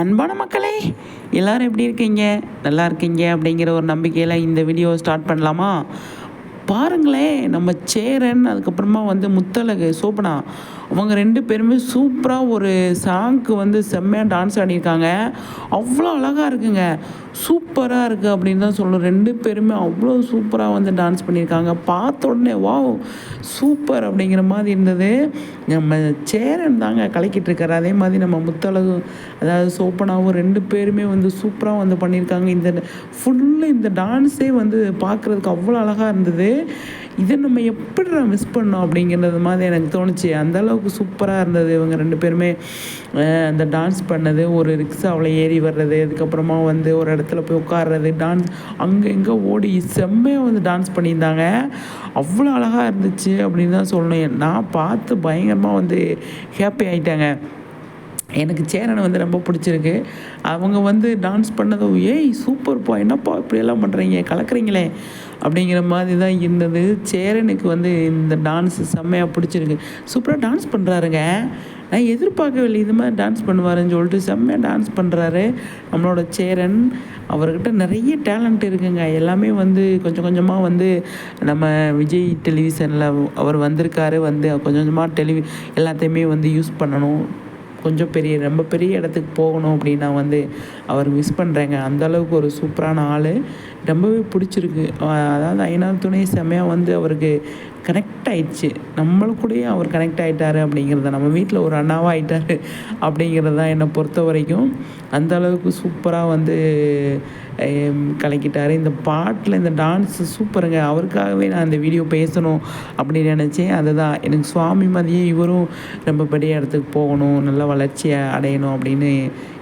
அன்பான மக்களே எல்லோரும் எப்படி இருக்கீங்க? நல்லா இருக்கீங்க அப்படிங்கிற ஒரு நம்பிக்கையில் இந்த வீடியோ ஸ்டார்ட் பண்ணலாமா? பாருங்களேன் நம்ம சேரன் அதுக்கப்புறமா வந்து முத்தழகு சோபனா அவங்க ரெண்டு பேருமே சூப்பராக ஒரு சாங்க்கு வந்து செம்மையாக டான்ஸ் ஆடியிருக்காங்க. அவ்வளோ அழகாக இருக்குங்க. சூப்பராக இருக்குது அப்படின்னு தான் சொல்லணும். ரெண்டு பேருமே அவ்வளோ சூப்பராக வந்து டான்ஸ் பண்ணியிருக்காங்க. பார்த்த உடனே வா சூப்பர் அப்படிங்கிற மாதிரி இருந்தது. நம்ம சேரன் தாங்க கலக்கிட்டு இருக்காரு. அதே மாதிரி நம்ம முத்தழகு அதாவது சோப்பனாவும் ரெண்டு பேருமே வந்து சூப்பராக வந்து பண்ணியிருக்காங்க. இந்த ஃபுல்லு இந்த டான்ஸே வந்து பார்க்குறதுக்கு அவ்வளோ அழகாக இருந்தது. இதை நம்ம எப்படி மிஸ் பண்ணோம் அப்படிங்கிறது மாதிரி எனக்கு தோணுச்சு. அந்தளவுக்கு சூப்பராக இருந்தது. இவங்க ரெண்டு பேருமே அந்த டான்ஸ் பண்ணது ஒரு ரிக்ஷாவில் ஏறி வர்றது அதுக்கப்புறமா வந்து ஒரு இடத்துல போய் உட்காடுறது டான்ஸ் அங்கே எங்கே ஓடி செம்மையாக வந்து டான்ஸ் பண்ணியிருந்தாங்க. அவ்வளோ அழகாக இருந்துச்சு அப்படின்னு தான் சொல்லணும். நான் பார்த்து பயங்கரமாக வந்து ஹாப்பி ஆகிட்டாங்க எனக்கு சேரனை வந்து ரொம்ப பிடிச்சிருக்கு. அவங்க வந்து டான்ஸ் பண்ணதும் ஏய் சூப்பர்ப்பா என்னப்பா இப்படியெல்லாம் பண்ணுறீங்க கலக்குறீங்களே? அப்படிங்கிற மாதிரி தான் இருந்தது. சேரனுக்கு வந்து இந்த டான்ஸ் செம்மையாக பிடிச்சிருக்கு. சூப்பராக டான்ஸ் பண்ணுறாருங்க நான் எதிர்பார்க்கவில்லை இது மாதிரி டான்ஸ் பண்ணுவாருன்னு சொல்லிட்டு செம்மையாக டான்ஸ் பண்ணுறாரு நம்மளோட சேரன் அவர்கிட்ட நிறைய டேலண்ட் இருக்குங்க. எல்லாமே வந்து கொஞ்சம் கொஞ்சமாக வந்து நம்ம விஜய் டெலிவிஷனில் அவர் வந்திருக்காரு. வந்து கொஞ்சம் கொஞ்சமாக டெலிவி எல்லாத்தையுமே வந்து யூஸ் பண்ணணும். கொஞ்சம் பெரிய ரொம்ப பெரிய இடத்துக்கு போகணும் அப்படின்னா வந்து அவர் மிஸ் பண்ணுறேங்க அந்தளவுக்கு ஒரு சூப்பரான ஆள். ரொம்பவே பிடிச்சிருக்கு. அதாவது ஐநா துணை செம்மையாக வந்து அவருக்கு கனெக்ட் ஆயிடுச்சு. நம்மளுக்கூடயே அவர் கனெக்ட் ஆகிட்டாரு அப்படிங்கிறத நம்ம வீட்டில் ஒரு அண்ணாவாக ஆகிட்டாரு அப்படிங்கிறது தான் என்னை பொறுத்த வரைக்கும் அந்த அளவுக்கு சூப்பராக வந்து கலக்கிட்டார். இந்த பாட்டில் இந்த டான்ஸு சூப்பருங்க அவருக்காகவே நான் இந்த வீடியோ பேசணும் அப்படின்னு நினச்சேன். அதுதான். எனக்கு சுவாமி மதியே இவரும் ரொம்ப பெரிய இடத்துக்கு போகணும் நல்ல வளர்ச்சியை அடையணும் அப்படின்னு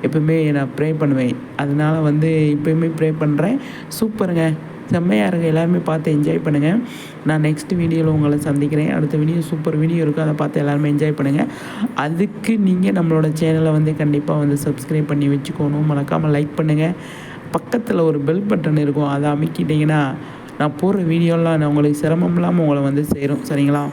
எப்பவுமே நான் ப்ரே பண்ணுவேன். அதனால் வந்து இப்போயுமே ப்ரே பண்ணுறேன் சூப்பருங்க செம்மையாக இருக்குது எல்லாருமே பார்த்து என்ஜாய் பண்ணுங்கள் நான் நெக்ஸ்ட் வீடியோவில் உங்களை சந்திக்கிறேன். அடுத்த வீடியோ சூப்பர் வீடியோ இருக்கும் அதை பார்த்து எல்லாருமே என்ஜாய் பண்ணுங்கள் அதுக்கு நீங்கள் நம்மளோட சேனலை வந்து கண்டிப்பாக வந்து சப்ஸ்கிரைப் பண்ணி வச்சுக்கணும். மறக்காமல் லைக் பண்ணுங்கள் பக்கத்தில் ஒரு பெல் பட்டன் இருக்கும். அதை அமைக்கிட்டிங்கன்னா நான் போடுற வீடியோலாம் நான் உங்களுக்கு சிரமம் இல்லாமல் உங்களை வந்து சேரும். சரிங்களா?